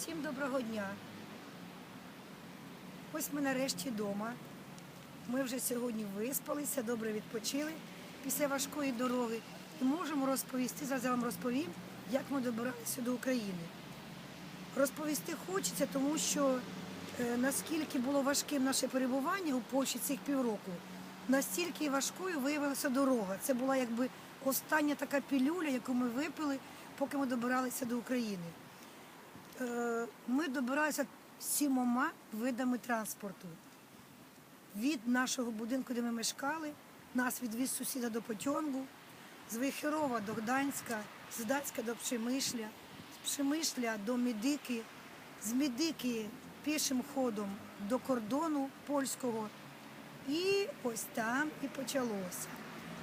Всім доброго дня. Ось ми нарешті вдома. Ми вже сьогодні виспалися, добре відпочили після важкої дороги і можемо розповісти, зараз вам розповім, як ми добиралися до України. Розповісти хочеться, тому що е, наскільки було важким наше перебування у Польщі цих півроку, настільки важкою виявилася дорога. Це була якби остання така пілюля, яку ми випили, поки ми добиралися до України. Е, Ми добиралися сімома видами транспорту. Від нашого будинку, де ми мешкали, нас відвіз сусіда до Потьонгу, з Вихерова до Гданська, з Гданська до Пшемишля, з Пшемишля до Медики, з Медики пішим ходом до кордону польського. І ось там і почалося.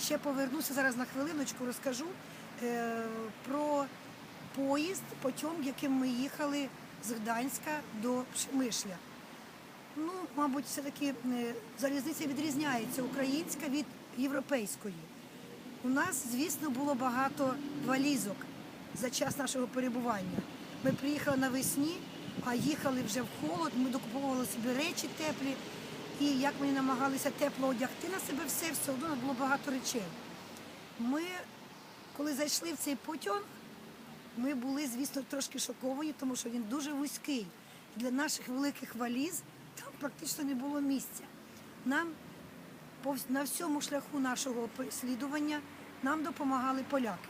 Ще повернуся зараз на хвилиночку, розкажу е, про поїзд, потім, яким ми їхали з Гданська до Пшемишля. Ну, мабуть, все-таки е, залізниця відрізняється українська від європейської. У нас, звісно, було багато валізок за час нашого перебування. Ми приїхали навесні, а їхали вже в холод, ми докуповували собі речі теплі. І як ми намагалися тепло одягти на себе все, все одно було багато речей. Ми, коли зайшли в цей потяг, ми були, звісно, трошки шоковані, тому що він дуже вузький. Для наших великих валіз там практично не було місця. Нам на всьому шляху нашого переслідування нам допомагали поляки.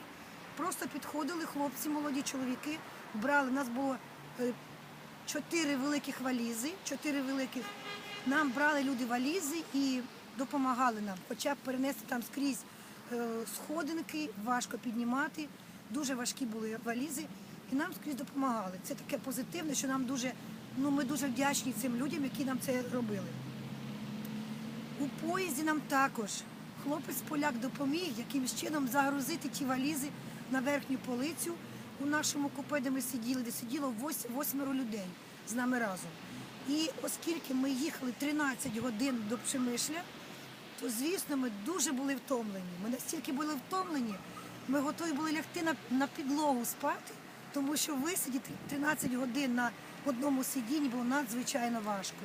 Просто підходили хлопці, молоді чоловіки, брали. У нас було е, чотири великих валізи, чотири великих. Нам брали люди валізи і допомагали нам, хоча б перенести там скрізь е, сходинки, важко піднімати. Дуже важкі були валізи, і нам скрізь допомагали. Це таке позитивне, що нам дуже, ну ми дуже вдячні цим людям, які нам це робили. У поїзді нам також хлопець поляк допоміг якимось чином загрузити ті валізи на верхню полицю у нашому купе, де ми сиділи, де сиділо вось- восьмеро людей з нами разом. І оскільки ми їхали 13 годин до Пшемишля, то звісно ми дуже були втомлені. Ми настільки були втомлені, ми готові були лягти на, на підлогу спати, тому що висидіти 13 годин на одному сидінні було надзвичайно важко.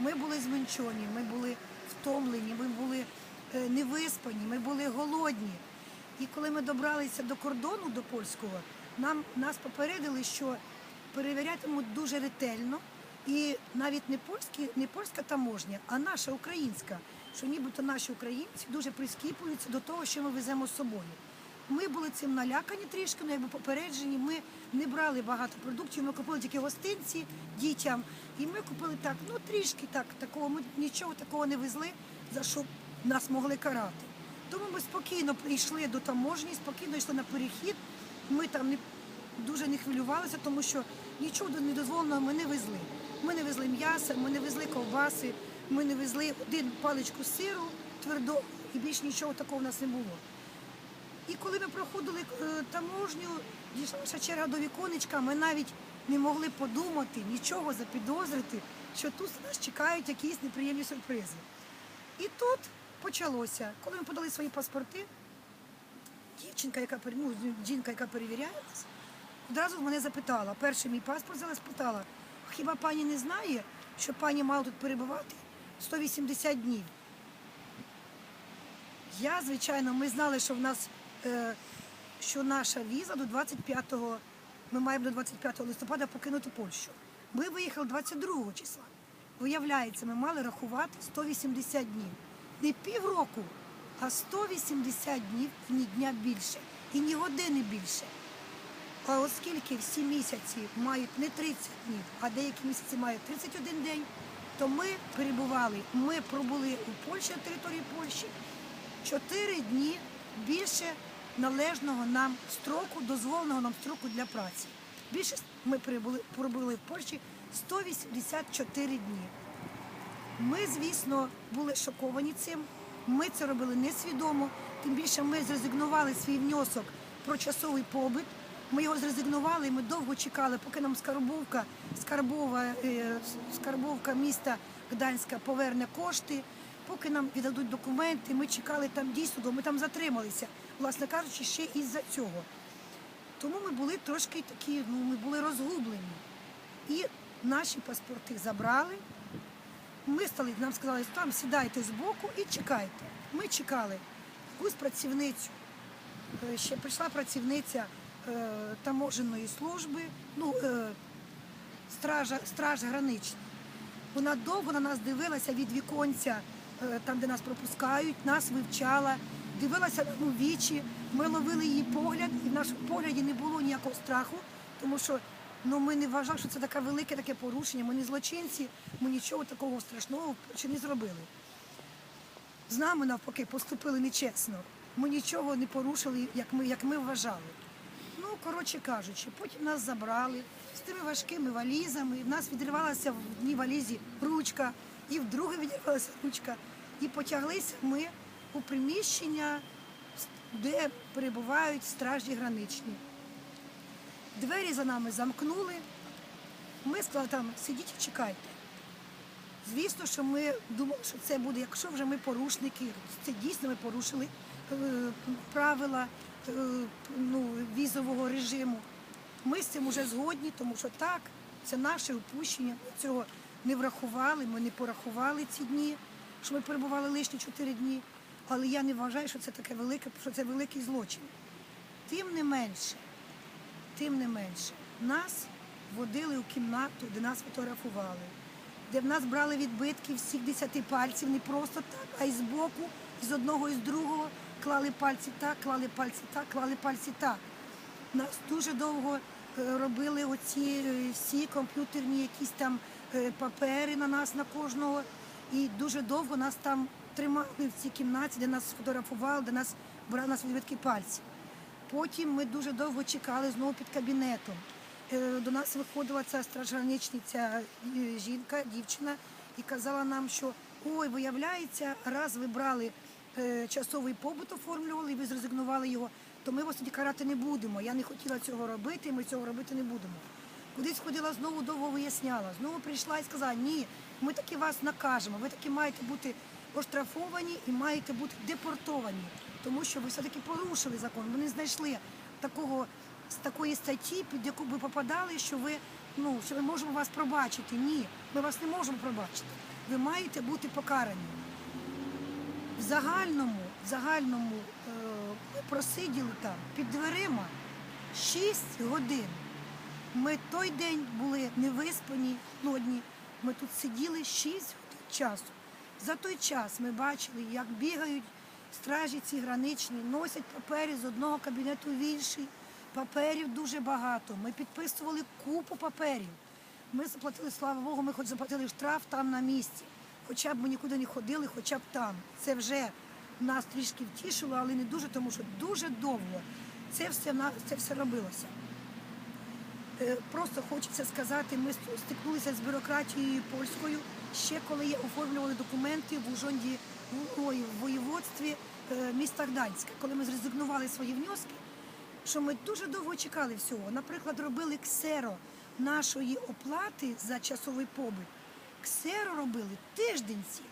Ми були зменшені, ми були втомлені, ми були е, невиспані, ми були голодні. І коли ми добралися до кордону до польського, нам нас попередили, що перевірятимуть дуже ретельно. І навіть не польські, не польська таможня, а наша українська, що нібито наші українці дуже прискіпуються до того, що ми веземо з собою. Ми були цим налякані трішки, ну якби попереджені. Ми не брали багато продуктів. Ми купили тільки гостинці дітям, і ми купили так, ну трішки так, такого. Ми нічого такого не везли, за що нас могли карати. Тому ми спокійно прийшли до таможні, спокійно йшли на перехід. Ми там не дуже не хвилювалися, тому що нічого недозволеного ми не везли. Ми не везли м'яса, ми не везли ковбаси, ми не везли один паличку сиру твердо, і більш нічого такого в нас не було. І коли ми проходили е, таможню, дійшла наша черга до віконечка, ми навіть не могли подумати, нічого запідозрити, що тут нас чекають якісь неприємні сюрпризи. І тут почалося, коли ми подали свої паспорти, дівчинка, яка ну, жінка, яка перевіряє нас, одразу мене запитала, перший мій паспорт взяла, спитала, хіба пані не знає, що пані мала тут перебувати 180 днів? Я, звичайно, ми знали, що в нас що наша віза до 25-го, ми маємо до 25 листопада покинути Польщу. Ми виїхали 22 числа. Виявляється, ми мали рахувати 180 днів. Не півроку, а 180 днів і ні дня більше, і ні години більше. А оскільки всі місяці мають не 30 днів, а деякі місяці мають 31 день, то ми перебували, ми пробули у Польщі на території Польщі 4 дні більше належного нам строку, дозволеного нам строку для праці. Більше ми прибули, пробули в Польщі 184 дні. Ми, звісно, були шоковані цим. Ми це робили несвідомо. Тим більше ми зрезигнували свій внесок про часовий побит. Ми його зрезигнували, і ми довго чекали, поки нам Скарбовка, Скарбова, е, Скарбовка міста Гданська поверне кошти, поки нам віддадуть документи. Ми чекали там дійсно, ми там затрималися, власне кажучи, ще із-за цього. Тому ми були трошки такі, ну ми були розгублені. І наші паспорти забрали. Ми стали, нам сказали, там сідайте збоку і чекайте. Ми чекали якусь працівницю. Е, Ще прийшла працівниця е, таможенної служби, ну, е, стража, страж граничний. Вона довго на нас дивилася від віконця, е, там, де нас пропускають, нас вивчала, дивилася нам у вічі. Ми ловили її погляд, і в нашому погляді не було ніякого страху, тому що ну, ми не вважали, що це таке велике таке порушення. Ми не злочинці, ми нічого такого страшного ще не зробили. З нами навпаки поступили нечесно. Ми нічого не порушили, як ми, як ми вважали. Ну, коротше кажучи, потім нас забрали з тими важкими валізами. В нас відривалася в одній валізі ручка, і в другій відривалася ручка. І потяглися ми у приміщення, де перебувають стражі граничні. Двері за нами замкнули. Ми сказали там, сидіть і чекайте. Звісно, що ми думали, що це буде, якщо вже ми порушники, це дійсно ми порушили е, правила е, ну, візового режиму. Ми з цим вже згодні, тому що так, це наше упущення. Ми цього не врахували, ми не порахували ці дні, що ми перебували лишні 4 дні. Але я не вважаю, що це таке велике, що це великий злочин. Тим не менше, тим не менше, нас водили у кімнату, де нас фотографували, де в нас брали відбитки всіх десяти пальців, не просто так, а й з боку, з одного і з другого клали пальці так, клали пальці так, клали пальці так. Нас дуже довго е, робили оці е, всі комп'ютерні якісь там е, папери на нас, на кожного. І дуже довго нас там тримали в цій кімнаті, де нас фотографували, де нас брали нас відбитки пальців. Потім ми дуже довго чекали знову під кабінетом. Е, До нас виходила ця стражграничниця е, жінка, дівчина, і казала нам, що ой, виявляється, раз ви брали е, часовий побут, оформлювали, і ви зрезигнували його, то ми вас тоді карати не будемо. Я не хотіла цього робити, і ми цього робити не будемо. Кудись ходила знову довго виясняла. Знову прийшла і сказала, ні, ми таки вас накажемо, ви таки маєте бути оштрафовані і маєте бути депортовані, тому що ви все-таки порушили закон. Не знайшли такого з такої статті, під яку ви попадали, що ви ну що ми можемо вас пробачити. Ні, ми вас не можемо пробачити. Ви маєте бути покарані. В загальному, в загальному е, ми просиділи там під дверима 6 годин. Ми той день були невиспані, нудні. Ми тут сиділи 6 годин часу. За той час ми бачили, як бігають стражі ці граничні, носять папери з одного кабінету в інший. Паперів дуже багато. Ми підписували купу паперів. Ми заплатили, слава Богу, ми хоч заплатили штраф там на місці. Хоча б ми нікуди не ходили, хоча б там. Це вже нас трішки втішило, але не дуже, тому що дуже довго це все, це все робилося. Е, Просто хочеться сказати, ми стикнулися з бюрократією польською ще коли оформлювали документи в Ужонді в- ой, в воєводстві е, міста Гданська, коли ми зрезигнували свої внески, що ми дуже довго чекали всього. Наприклад, робили ксеро нашої оплати за часовий побит. Ксеро робили тиждень цілий.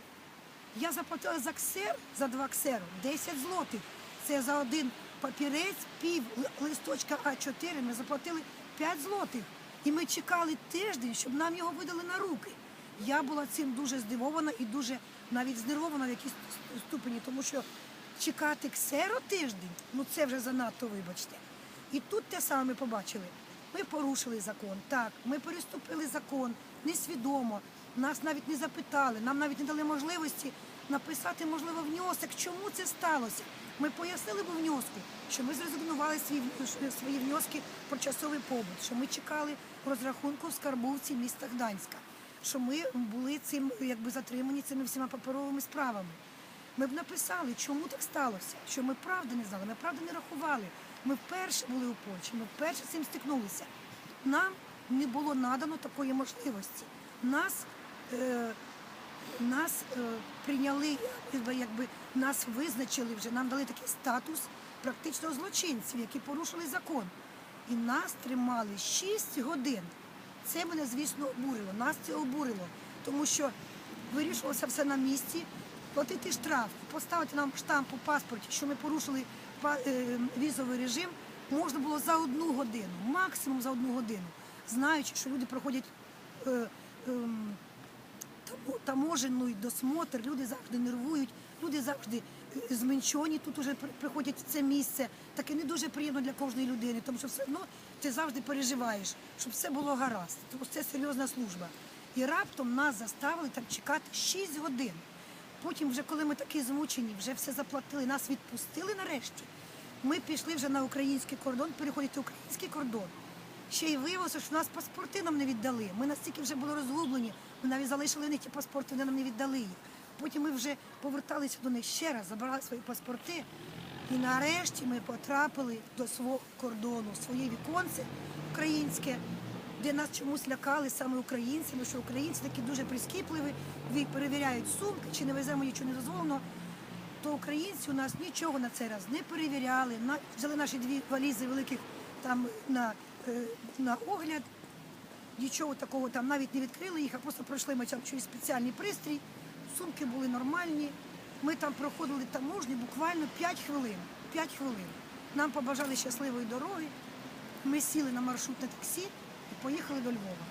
Я заплатила за ксер, за два ксеру 10 злотих. Це за один папірець, пів листочка А4 ми заплатили 5 злотих. І ми чекали тиждень, щоб нам його видали на руки. Я була цим дуже здивована і дуже навіть знервована в якійсь ступені, тому що чекати ксеро тиждень, ну це вже занадто, вибачте. І тут те саме ми побачили. Ми порушили закон. Так, ми переступили закон несвідомо. Нас навіть не запитали, нам навіть не дали можливості написати, можливо, внесок, чому це сталося. Ми пояснили б внеску, що ми зрезигнували свої, свої внески про часовий побут, що ми чекали розрахунку в скарбовці міста Гданська, що ми були цим якби затримані цими всіма паперовими справами. Ми б написали, чому так сталося, що ми правди не знали, ми правди не рахували. Ми вперше були у Польщі, ми вперше з цим стикнулися. Нам не було надано такої можливості. Нас, е, нас е, прийняли, якби, нас визначили вже, нам дали такий статус практично злочинців, які порушили закон. І нас тримали 6 годин. Це мене, звісно, обурило. Нас це обурило, тому що вирішувалося все на місці, платити штраф, поставити нам штамп у паспорті, що ми порушили е, візовий режим, можна було за одну годину, максимум за одну годину, знаючи, що люди проходять е, тамо- досмотр, люди завжди нервують, люди завжди е, зменшені тут уже приходять в це місце. Таке не дуже приємно для кожної людини, тому що все одно ти завжди переживаєш, щоб все було гаразд. Тому це серйозна служба. І раптом нас заставили там чекати 6 годин. Потім, вже коли ми такі змучені, вже все заплатили, нас відпустили нарешті. Ми пішли вже на український кордон, переходити український кордон. Ще й виявилося, що нас паспорти нам не віддали. Ми настільки вже були розгублені, ми навіть залишили них ті паспорти, вони нам не віддали їх. Потім ми вже поверталися до них ще раз, забрали свої паспорти. І нарешті ми потрапили до свого кордону, своє віконце українське, де нас чомусь лякали саме українцями, що українці такі дуже прискіпливі, перевіряють сумки, чи не веземо нічого не дозволено то українці у нас нічого на цей раз не перевіряли. Взяли наші дві валізи великих там на, е, на огляд. Нічого такого там навіть не відкрили їх, а просто пройшли ми там через спеціальний пристрій. Сумки були нормальні. Ми там проходили таможню буквально 5 хвилин. 5 хвилин. Нам побажали щасливої дороги. Ми сіли на маршрутне таксі і поїхали до Львова.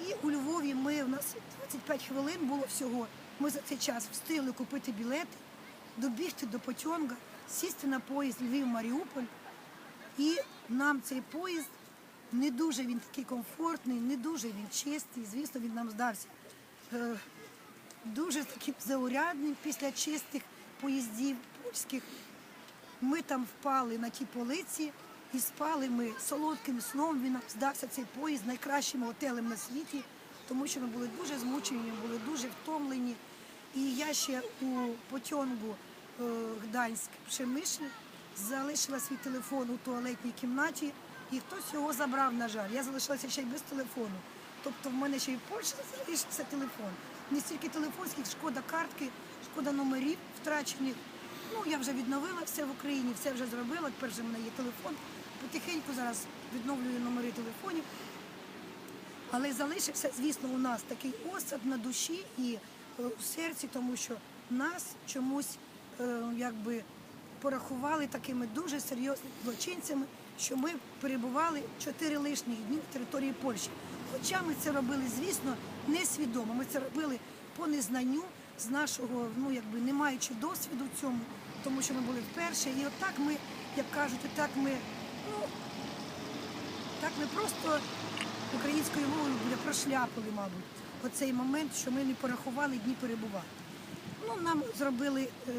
І у Львові ми у нас 25 хвилин було всього. Ми за цей час встигли купити білети, добігти до Потьонга, сісти на поїзд Львів-Маріуполь. І нам цей поїзд не дуже він такий комфортний, не дуже він чистий. Звісно, він нам здався е, дуже таким заурядним після чистих поїздів польських. Ми там впали на ті полиці і спали ми солодким сном. Він здався цей поїзд найкращим готелем на світі, тому що ми були дуже змучені, були дуже втомлені. І я ще у потьонгу е, Гданськ Пшемишль залишила свій телефон у туалетній кімнаті, і хтось його забрав, на жаль. Я залишилася ще й без телефону. Тобто в мене ще й в Польщі залишився телефон. Не стільки телефон, скільки шкода картки, шкода номерів втрачених. Ну, я вже відновила все в Україні, все вже зробила. Тепер вже в мене є телефон. Потихеньку зараз відновлюю номери телефонів. Але залишився, звісно, у нас такий осад на душі і е, у серці, тому що нас чомусь е, якби порахували такими дуже серйозними злочинцями, що ми перебували чотири лишніх дні в території Польщі. Хоча ми це робили, звісно, несвідомо. Ми це робили по незнанню з нашого, ну якби не маючи досвіду цьому, тому що ми були вперше. І отак ми, як кажуть, отак ми, ну так ми просто українською мовою буде прошляпили, мабуть, оцей момент, що ми не порахували дні перебувати. Ну, нам зробили е,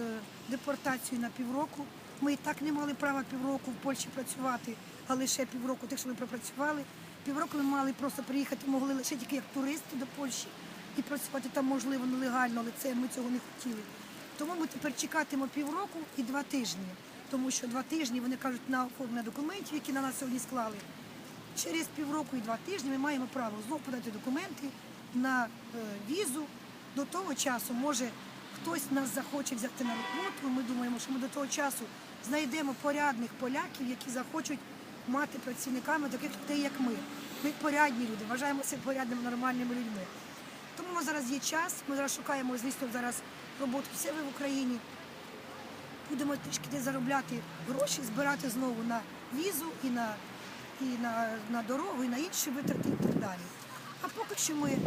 депортацію на півроку. Ми і так не мали права півроку в Польщі працювати, а лише півроку, тих, що ми пропрацювали. Півроку ми мали просто приїхати, могли лише тільки як туристи до Польщі і працювати там можливо нелегально, але це ми цього не хотіли. Тому ми тепер чекатимо півроку і два тижні, тому що два тижні вони кажуть на оформлення документів, які на нас сьогодні склали. Через півроку і два тижні ми маємо право знову подати документи на е, візу. До того часу, може, хтось нас захоче взяти на роботу. Ми думаємо, що ми до того часу знайдемо порядних поляків, які захочуть мати працівниками таких людей, як ми. Ми порядні люди, вважаємося порядними нормальними людьми. Тому зараз є час. Ми зараз шукаємо, звісно, зараз роботу в себе в Україні. Будемо трішки заробляти гроші, збирати знову на візу і на, і на, на дорогу, і на інші витрати і так далі. А поки що ми,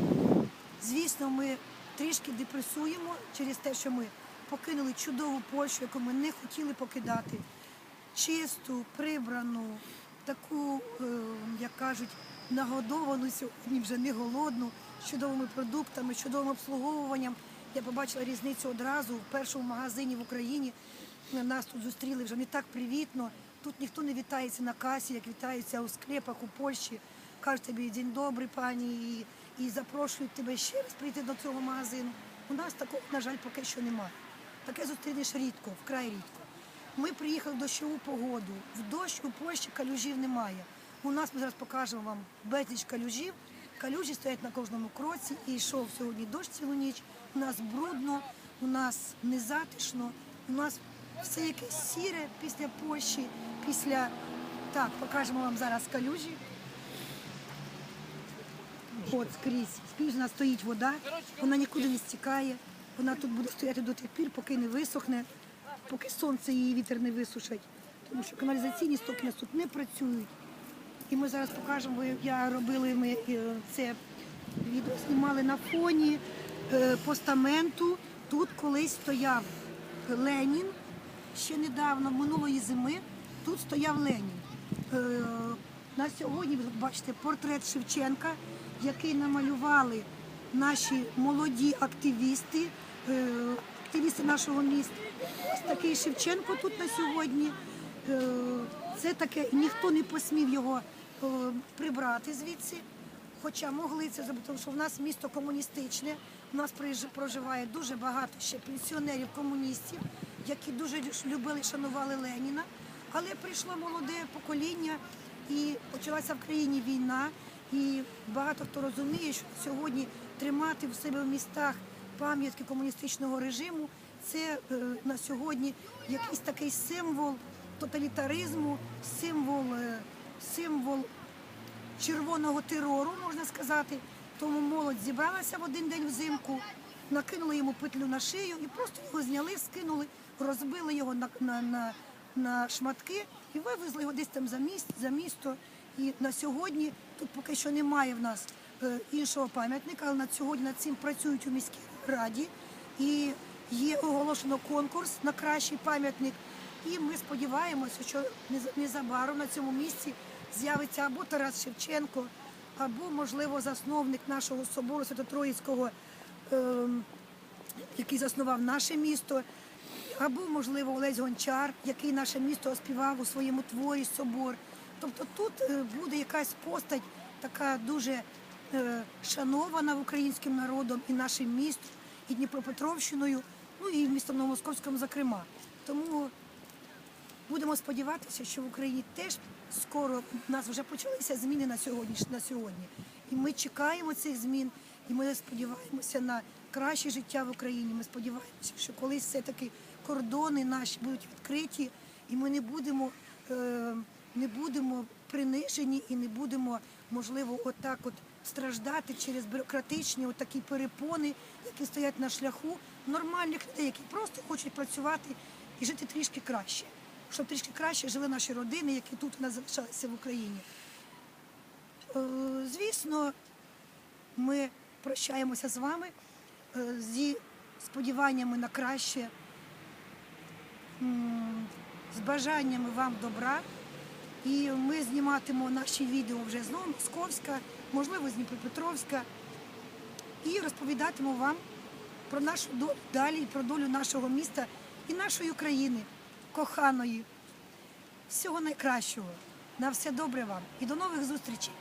звісно, ми трішки депресуємо через те, що ми покинули чудову Польщу, яку ми не хотіли покидати. Чисту, прибрану, таку, е, як кажуть, нагодовану сьогодні вже не голодну, з чудовими продуктами, з чудовим обслуговуванням. Я побачила різницю одразу в першому магазині в Україні. Нас тут зустріли вже не так привітно. Тут ніхто не вітається на касі, як вітаються у склепах у Польщі. Кажуть тобі день добрий, пані, і, і запрошують тебе ще раз прийти до цього магазину. У нас такого, на жаль, поки що немає. Таке зустрінеш рідко, вкрай рідко. Ми приїхали в дощову погоду. В дощ у Польщі калюжів немає. У нас ми зараз покажемо вам безліч калюжів. Калюжі стоять на кожному кроці і йшов сьогодні дощ цілу ніч. У нас брудно, у нас незатишно, у нас все якесь сіре після Польщі, після так, покажемо вам зараз калюжі. От скрізь. Скрізь у нас стоїть вода, вона нікуди не стікає. Вона тут буде стояти до тих пір, поки не висохне, поки сонце і вітер не висушать. Тому що каналізаційні стоки тут не працюють. І ми зараз покажемо, я робили ми е, це відео, знімали на фоні е, постаменту. Тут колись стояв Ленін, ще недавно, минулої зими, тут стояв Ленін. Е, На сьогодні ви бачите портрет Шевченка, який намалювали наші молоді активісти, активісти нашого міста. Ось такий Шевченко тут на сьогодні. Е, Це таке, ніхто не посмів його е, прибрати звідси. Хоча могли це зробити, тому що в нас місто комуністичне, у нас проживає дуже багато ще пенсіонерів, комуністів, які дуже любили, шанували Леніна. Але прийшло молоде покоління і почалася в країні війна. І багато хто розуміє, що сьогодні тримати в себе в містах пам'ятки комуністичного режиму це е, на сьогодні якийсь такий символ тоталітаризму, символ, е, символ червоного терору, можна сказати. Тому молодь зібралася в один день взимку, накинули йому петлю на шию і просто його зняли, скинули, розбили його на, на, на, на шматки і вивезли його десь там за міст, за місто. І на сьогодні тут поки що немає в нас е, іншого пам'ятника, але на сьогодні над цим працюють у міській раді. І є оголошено конкурс на кращий пам'ятник. І ми сподіваємося, що незабаром на цьому місці з'явиться або Тарас Шевченко, або, можливо, засновник нашого собору Свято-Троїцького, ем, який заснував наше місто, або, можливо, Олесь Гончар, який наше місто оспівав у своєму творі собор. Тобто тут е, буде якась постать така дуже е, шанована українським народом і нашим містом, і Дніпропетровщиною, ну і містом Новомосковським, зокрема. Тому будемо сподіватися, що в Україні теж скоро у нас вже почалися зміни на сьогодні. на сьогодні. І ми чекаємо цих змін, і ми сподіваємося на краще життя в Україні. Ми сподіваємося, що колись все-таки кордони наші будуть відкриті, і ми не будемо, е, не будемо принижені і не будемо, можливо, отак от страждати через бюрократичні такі перепони, які стоять на шляху нормальних людей, які просто хочуть працювати і жити трішки краще, щоб трішки краще жили наші родини, які тут у нас залишалися в Україні. Е, Звісно, ми прощаємося з вами е, зі сподіваннями на краще, з бажаннями вам добра. І ми зніматимемо наші відео вже з Новомосковська, можливо, з Дніпропетровська, і розповідатиму вам про нашу далі і про долю нашого міста і нашої країни, коханої. Всього найкращого. На все добре вам і до нових зустрічей!